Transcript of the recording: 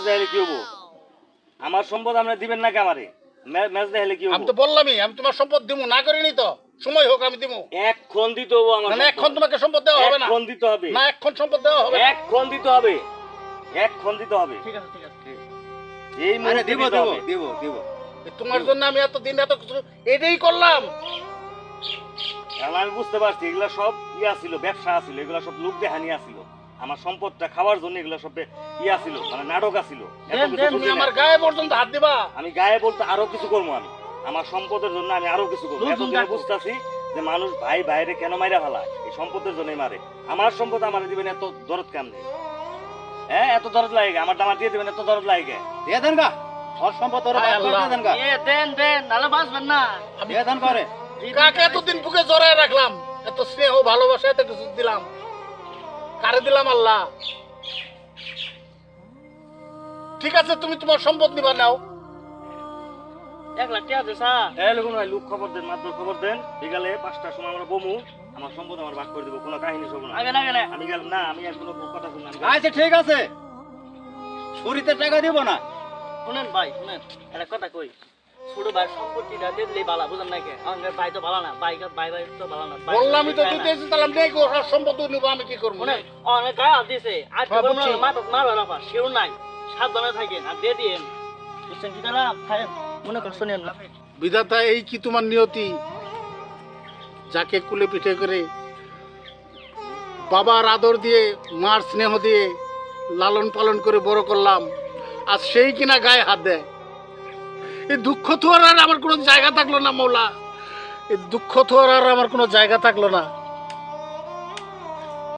Match দেখালে কি হব আমার সম্পদ আপনি দিবেন নাকি আমারে? ম্যাচ দেখালে কি আমি তো বললামই আমি তোমার সম্পদ দিমু না করিনি তো। সময় হোক আমি দিমু। এক্ষণ দিতে হব আমার মানে সম্পদ। এখন তোমাকে সম্পদ দেওয়া হবে না। এক্ষণ দিতে হবে। না এখন সম্পদ দেওয়া হবে এক্ষণ দিতে হবে। এক্ষণ দিতে হবে। ঠিক আছে ঠিক আছে। এই মুহূর্তে দিব দিব দিব দিব। তোমার জন্য আমি এত দিন এত কিছু এটাই করলাম। আমি বুঝতে পারছি এগুলা সব ইয়া ছিল ব্যবসা ছিল এগুলা সব লোক দেহানি আছিল আমার সম্পদটা খাওয়ার জন্য এগুলা সব ইয়া ছিল মানে নাটক না। আমার গায়ে পর্যন্ত হাত দিবা। আমি গায়ে বলতে আরও কিছু করব আমি। আমার সম্পদের জন্য আমি আরও কিছু করব। এতদিনে বুঝতেছি যে মানুষ ভাই বাইরে কেন মাইরা ফেলায়? এই সম্পদের জন্যই মারে। আমার সম্পদ আমার দিবেন এত দরদ কাম নেই হ্যাঁ এত দরদ লাগে আমার দামা দিয়ে দিবেন এত দরদ লাগে দিয়ে দেন গা। ওর সম্পদ ওর দেন গা। দেন দেন নাহলে বাঁচবেন না। দিয়ে দেন করে কাকে এতদিন বুকে জড়ায় রাখলাম? এত স্নেহ ভালোবাসা এত কিছু দিলাম। কারে দিলাম আল্লাহ? ঠিক আছে তুমি তোমার সম্পদ নিবা নাও। এক লাখ টাকা আছে স্যার হ্যাঁ লোক ভাই লোক খবর দেন মাত্র খবর দেন। বিকালে পাঁচটার সময় আমরা বমু আমার সম্পদ আমার ভাগ করে দেবো কোনো কাহিনী না। আগে না গেলে আমি গেলাম না আমি আর কোনো কথা শুনলাম আচ্ছা ঠিক আছে। ছুরিতে টাকা দিব না। শুনেন ভাই শুনেন একটা কথা কই। ছোট ভাই সম্পত্তিটা দিলে বালা বুঝেন না কে? আমাদের ভাই তো ভালো না ভাই ভাই ভাই তো ভালো না ভাই তো ভাই না। দিতেছি নেই গো ওর সম্পদ নিবো আমি কি করব? শুনেন অনেক গায়ে হাত দিয়েছে আর হ্যাঁ, বুঝছি। মাথা মারবে না পার সেও নাই সাবধানে থাকেন আর দিয়ে দিয়েন। বুঝছেন কি দাদা মনে কষ্ট নেন না বিধাতা এই কি তোমার নিয়তি? যাকে কুলে পিঠে করে বাবার আদর দিয়ে মার স্নেহ দিয়ে লালন পালন করে বড় করলাম আর সেই কিনা গায়ে হাত দেয়। এই দুঃখ তো আর আমার কোনো জায়গা থাকল না, মৌলা। এই দুঃখ তো আর আমার কোনো জায়গা থাকল না।